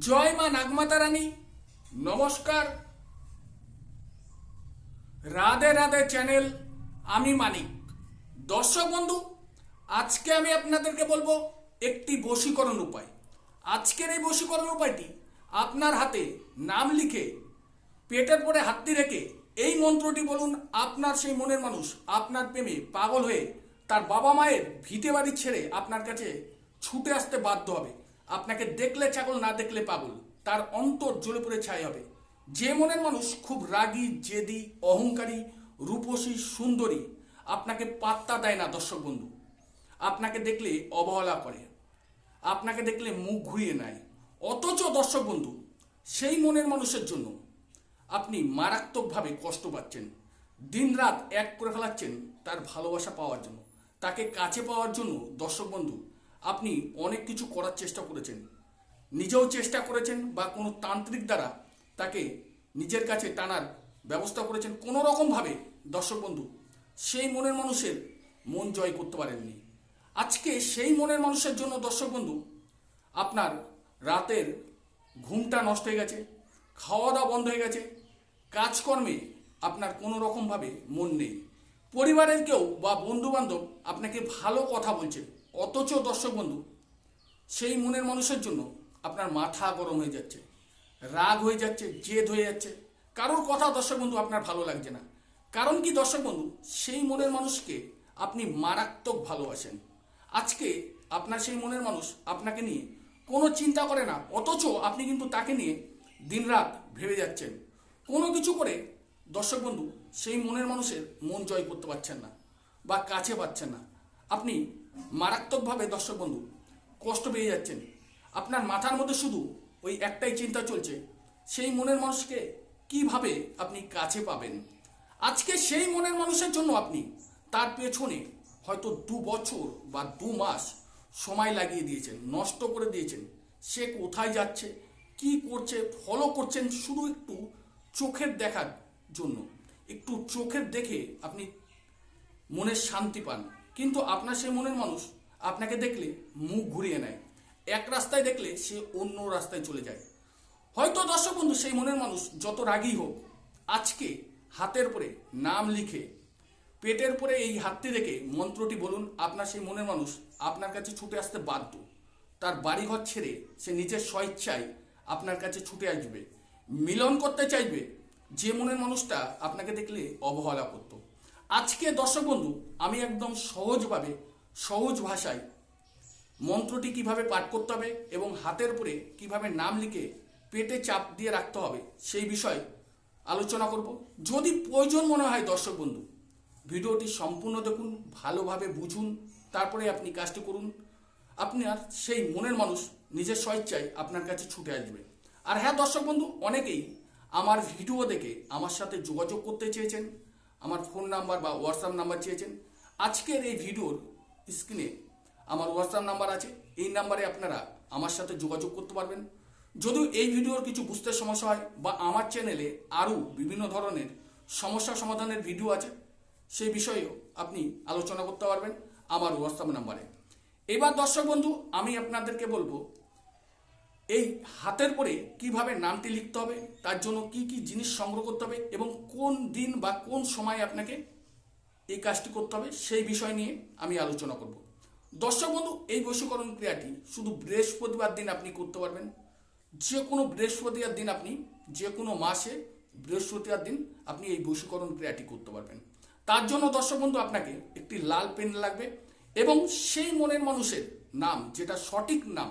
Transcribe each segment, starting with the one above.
জয় মা নাগমাতা রানী। নমস্কার। রাধে রাধে চ্যানেল, আমি মানিক। দর্শক বন্ধু, আজকে আমি আপনাদেরকে বলব একটি বশীকরণ উপায়। আজকের এই বশীকরণ উপায়টি আপনার হাতে নাম লিখে, পেটের পরে হাতটি রেখে এই মন্ত্রটি বলুন, আপনার সেই মনের মানুষ, আপনার প্রেমে পাগল হয়ে তার বাবা মায়ের ভিটে বাড়ি ছেড়ে আপনার কাছে ছুটে আসতে বাধ্য হবে। আপনাকে দেখলে ছাগল, না দেখলে পাগল। তার অন্তর জ্বলে পড়ে ছাই হবে। যে মনের মানুষ খুব রাগী, জেদি, অহংকারী, রূপসী, সুন্দরী, আপনাকে পাত্তা দেয় না, দর্শক বন্ধু। আপনাকে দেখলে অবহেলা করে। আপনাকে দেখলে মুখ ঘুরিয়ে নেয়। অথচ, দর্শক বন্ধু, সেই মনের মানুষের জন্য আপনি মারাত্মকভাবে কষ্ট পাচ্ছেন। দিনরাত এক করে ফেলাচ্ছেন তার ভালোবাসা পাওয়ার জন্য। তাকে কাছে পাওয়ার জন্য, দর্শক বন্ধু আপনি অনেক কিছু করার চেষ্টা করেছেন। নিজেও চেষ্টা করেছেন বা কোনো তান্ত্রিক দ্বারা তাকে নিজের কাছে টানার ব্যবস্থা করেছেন। কোনো রকমভাবে, দর্শক বন্ধু, সেই মনের মানুষের মন জয় করতে পারেননি। আজকে সেই মনের মানুষের জন্য, দর্শক বন্ধু, আপনার রাতের ঘুমটা নষ্ট হয়ে গেছে খাওয়া দাওয়া বন্ধ হয়ে গেছে, কাজকর্মে আপনার কোনো রকমভাবে মন নেই। পরিবারের কেউ বা বন্ধু বান্ধব আপনাকে ভালো কথা বলছে। অথচ দর্শক বন্ধু, সেই মনের মানুষের জন্য আপনার মাথা গরম হয়ে যাচ্ছে, রাগ হয়ে যাচ্ছে, জেদ হয়ে যাচ্ছে। কারোর কথা দর্শক বন্ধু আপনার ভালো লাগছে না। কারণ কি দর্শক বন্ধু, সেই মনের মানুষকে আপনি মারাত্মক ভালোবাসেন। আজকে আপনার সেই মনের মানুষ আপনাকে নিয়ে কোনো চিন্তা করে না, অথচ আপনি কিন্তু তাকে নিয়ে দিনরাত ভেবে যাচ্ছেন। কোনো কিছু করে দর্শক বন্ধু, সেই মনের মানুষের মন জয় করতে পারছেন না বা কাছে পাচ্ছেন না। আপনি মারাত্মকভাবে দর্শক বন্ধু, কষ্ট পেয়ে যাচ্ছেন। আপনার মাথার মধ্যে শুধু ওই একটাই চিন্তা চলছে, সেই মনের মানুষকে কীভাবে আপনি কাছে পাবেন? আজকে সেই মনের মানুষের জন্য আপনি তার পেছনে হয়তো দু বছর বা দু মাস সময় লাগিয়ে দিয়েছেন, নষ্ট করে দিয়েছেন। সে কোথায় যাচ্ছে, কি করছে ফলো করছেন শুধু একটু চোখের দেখার জন্য। একটু চোখের দেখে আপনি মনের শান্তি পান। কিন্তু আপনার সেই মনের মানুষ আপনাকে দেখলে মুখ ঘুরিয়ে নেয়। এক রাস্তায় দেখলে সে অন্য রাস্তায় চলে যায়। হয়তো দর্শক বন্ধু, সেই মনের মানুষ যত রাগী হোক, আজকে হাতের পরে নাম লিখে, পেটের পরে এই হাতটি রেখে মন্ত্রটি বলুন, আপনার সেই মনের মানুষ আপনার কাছে ছুটে আসতে বাধ্য। তার বাড়িঘর ছেড়ে সে নিজের স্বইচ্ছায় আপনার কাছে ছুটে আসবে। মিলন করতে চাইবে। যে মনের মানুষটা আপনাকে দেখলে অবহেলা করতো। আজকে দর্শক বন্ধু, আমি একদম সহজভাবে, সহজ ভাষায় মন্ত্রটি কীভাবে পাঠ করতে হবে এবং হাতের উপরে কীভাবে নাম লিখে পেটে চাপ দিয়ে রাখতে হবে, সেই বিষয়ে আলোচনা করব। যদি প্রয়োজন মনে হয় দর্শক বন্ধু, ভিডিওটি সম্পূর্ণ দেখুন, ভালোভাবে বুঝুন, তারপরে আপনি কাজটি করুন। আপনার সেই মনের মানুষ নিজের স্বেচ্ছায় আপনার কাছে ছুটে আসবে। আর হ্যাঁ দর্শক বন্ধু, অনেকেই আমার ভিডিও দেখে আমার সাথে যোগাযোগ করতে চেয়েছেন। আমার ফোন নাম্বার বা হোয়াটসঅ্যাপ নাম্বার চেয়েছেন। আজকের এই ভিডিওর স্ক্রিনে আমার হোয়াটসঅ্যাপ নাম্বার আছে। এই নাম্বারে আপনারা আমার সাথে যোগাযোগ করতে পারবেন। যদিও এই ভিডিওর কিছু বুঝতে সমস্যা হয় বা আমার চ্যানেলে আরও বিভিন্ন ধরনের সমস্যা সমাধানের ভিডিও আছে, সেই বিষয়েও আপনি আলোচনা করতে পারবেন আমার হোয়াটসঅ্যাপ নাম্বারে এবার দর্শক বন্ধু, আমি আপনাদেরকে বলব এই হাতের পরে কীভাবে নামটি লিখতে হবে, তার জন্য কি কি জিনিস সংগ্রহ করতে হবে এবং কোন দিন বা কোন সময় আপনাকে এই কাজটি করতে হবে, সেই বিষয় নিয়ে আমি আলোচনা করব। দর্শক বন্ধু, এই বশীকরণ ক্রিয়াটি শুধু বৃহস্পতিবার দিন আপনি করতে পারবেন। যে কোনো বৃহস্পতিবার দিন আপনি যে কোনো মাসে বৃহস্পতিবার দিন আপনি এই বশীকরণ ক্রিয়াটি করতে পারবেন। তার জন্য দর্শক বন্ধু, আপনাকে একটি লাল পেন লাগবে এবং সেই মনের মানুষের নাম, যেটা সঠিক নাম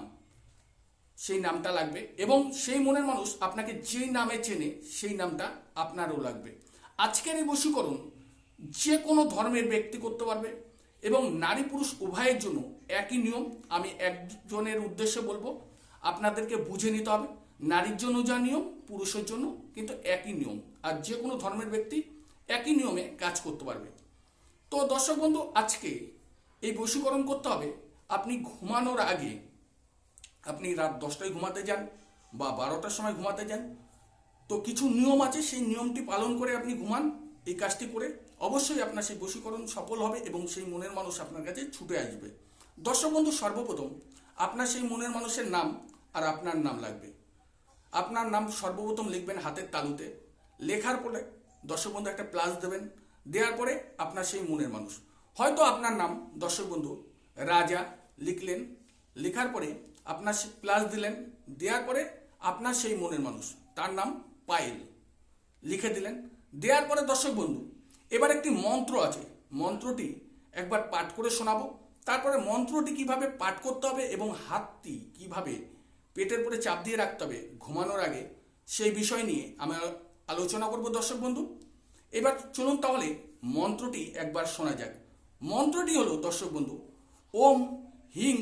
সেই নামটা লাগবে এবং সেই মনের মানুষ আপনাকে যেই নামে চেনে, সেই নামটা আপনারও লাগবে। আজকের এই বশীকরণ যে কোনো ধর্মের ব্যক্তি করতে পারবে এবং নারী পুরুষ উভয়ের জন্য একই নিয়ম, আমি একজনের উদ্দেশ্যে বলব, আপনাদেরকে বুঝে নিতে হবে, নারীর জন্য যা নিয়ম, পুরুষের জন্য কিন্তু একই নিয়ম। আর যে কোনো ধর্মের ব্যক্তি একই নিয়মে কাজ করতে পারবে। তো দর্শক বন্ধু, আজকে এই বশীকরণ করতে হবে, আপনি ঘুমানোর আগে আপনি রাত দশটায় ঘুমাতে যান বা বারোটার সময় ঘুমাতে যান, তো কিছু নিয়ম আছে, সেই নিয়মটি পালন করে আপনি ঘুমান, এই কাজটি করে অবশ্যই আপনার সেই বশীকরণ সফল হবে এবং সেই মনের মানুষ আপনার কাছে ছুটে আসবে। দর্শক বন্ধু, সর্বপ্রথম আপনার সেই মনের মানুষের নাম আর আপনার নাম লাগবে। আপনার নাম সর্বপ্রথম লিখবেন হাতের তালুতে। লেখার পরে দর্শক বন্ধু একটা প্লাস দেবেন। দেওয়ার পরে আপনার সেই মনের মানুষ। হয়তো আপনার নাম, দর্শক বন্ধু, রাজা লিখলেন। লেখার পরে আপনার প্লাস দিলেন দেওয়ার পরে আপনার সেই মনের মানুষ। তার নাম পায়েল। লিখে দিলেন দেওয়ার পরে দর্শক বন্ধু, এবার একটি মন্ত্র আছে। মন্ত্রটি একবার পাঠ করে শোনাবো। তারপরে মন্ত্রটি কীভাবে পাঠ করতে হবে এবং হাতটি কীভাবে পেটের পরে চাপ দিয়ে রাখতে হবে ঘুমানোর আগে, সেই বিষয় নিয়ে আমি আলোচনা করব দর্শক বন্ধু। এবার চলুন তাহলে মন্ত্রটি একবার শোনা যাক। মন্ত্রটি হলো, দর্শক বন্ধু, ওম হিং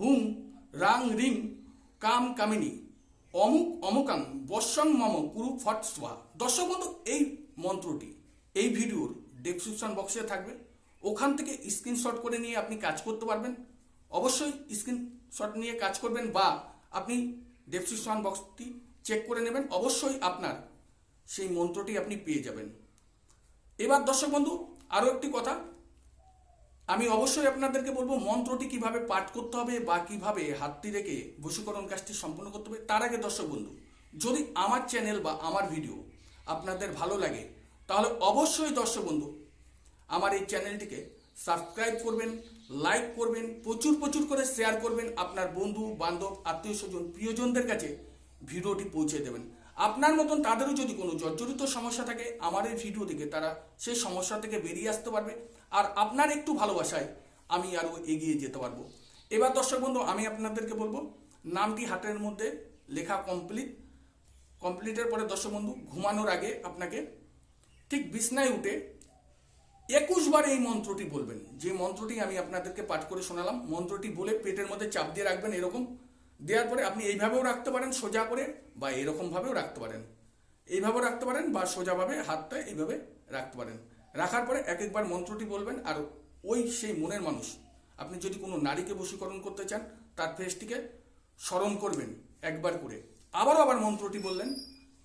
হুম রাং রিং কাম কামিনী, অমুক অমুকাং বর্ষং মম, কুরু ফট স্বা দর্শক বন্ধু, এই মন্ত্রটি, এই ভিডিওর ডেসক্রিপশন বক্সে থাকবে। ওখান থেকে স্ক্রিনশট করে নিয়ে আপনি কাজ করতে পারবেন। অবশ্যই স্ক্রিনশট নিয়ে কাজ করবেন বা আপনি ডেসক্রিপশন বক্সটি চেক করে নেবেন। অবশ্যই আপনার সেই মন্ত্রটি আপনি পেয়ে যাবেন। এবার দর্শক বন্ধু, আরও একটি কথা। আমি অবশ্যই আপনাদেরকে বলব, মন্ত্রটি কীভাবে পাঠ করতে হবে বা কীভাবে হাতটি রেখে বশীকরণ কাজটি সম্পন্ন করতে হবে, তার আগে দর্শক বন্ধু, যদি আমার চ্যানেল বা আমার ভিডিও আপনাদের ভালো লাগে, তাহলে অবশ্যই দর্শক বন্ধু, আমার এই চ্যানেলটিকে সাবস্ক্রাইব করবেন লাইক করবেন, প্রচুর প্রচুর করে শেয়ার করবেন আপনার বন্ধু, বান্ধব, আত্মীয় স্বজন, প্রিয়জনদের কাছে, ভিডিওটি পৌঁছে দেবেন। আপনার মতন তাদেরও যদি কোনো জর্জরিত সমস্যা থাকে আমার এই ভিডিও দেখে তারা সেই সমস্যা থেকে বেরিয়ে আসতে পারবে। আর আপনার একটু ভালোবাসায় আমি আরও এগিয়ে যেতে পারব। এবার দর্শক বন্ধু, আমি আপনাদেরকে বলব, নামটি হাতের মধ্যে, লেখা কমপ্লিট কমপ্লিটের পরে দর্শক বন্ধু, ঘুমানোর আগে আপনাকে ঠিক বিছনায় উঠে একুশ বার এই মন্ত্রটি বলবেন। যে মন্ত্রটি আমি আপনাদেরকে পাঠ করে শোনালাম, মন্ত্রটি বলে পেটের মধ্যে চাপ দিয়ে রাখবেন এরকম দেওয়ার পরে আপনি এইভাবেও রাখতে পারেন, সোজা করে বা এরকমভাবেও রাখতে পারেন। এইভাবেও রাখতে পারেন বা সোজাভাবে হাতটা এইভাবে রাখতে পারেন। রাখার পরে এক একবার মন্ত্রটি বলবেন, আর ওই সেই মনের মানুষ, আপনি যদি কোনো নারীকে বশীকরণ করতে চান, তার ফেসটিকে স্মরণ করবেন একবার করে। আবারও আবার মন্ত্রটি বললেন,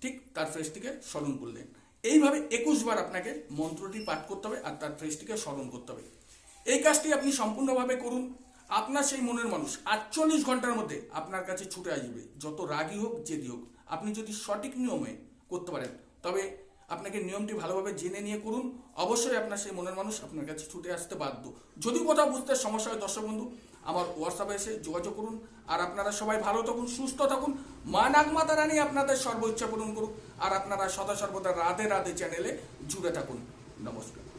ঠিক তার ফ্রেশটিকে স্মরণ করলেন। এইভাবে একুশ বার আপনাকে মন্ত্রটি পাঠ করতে হবে আর তার ফ্রেশটিকে স্মরণ করতে হবে। এই কাজটি আপনি সম্পূর্ণভাবে করুন। আপনার সেই মনের মানুষ আটচল্লিশ ঘণ্টার মধ্যে আপনার কাছে ছুটে আসবে। যত রাগই হোক, জেদি হোক, আপনি যদি সঠিক নিয়মে করতে পারেন, তবে আপনাকে নিয়মটি ভালোভাবে জেনে নিয়ে করুন। অবশ্যই আপনার সেই মনের মানুষ আপনার কাছে ছুটে আসতে বাধ্য। যদি কোথাও বুঝতে সমস্যা হয়, দর্শক বন্ধু, আমার হোয়াটসঅ্যাপে এসে যোগাযোগ করুন। আর আপনারা সবাই ভালো থাকুন, সুস্থ থাকুন। মা নাগমাতা রানী আপনাদের সর্ব ইচ্ছা পূরণ করুক। আর আপনারা সদা সর্বদা রাধে রাধে চ্যানেলে জুড়ে থাকুন। নমস্কার।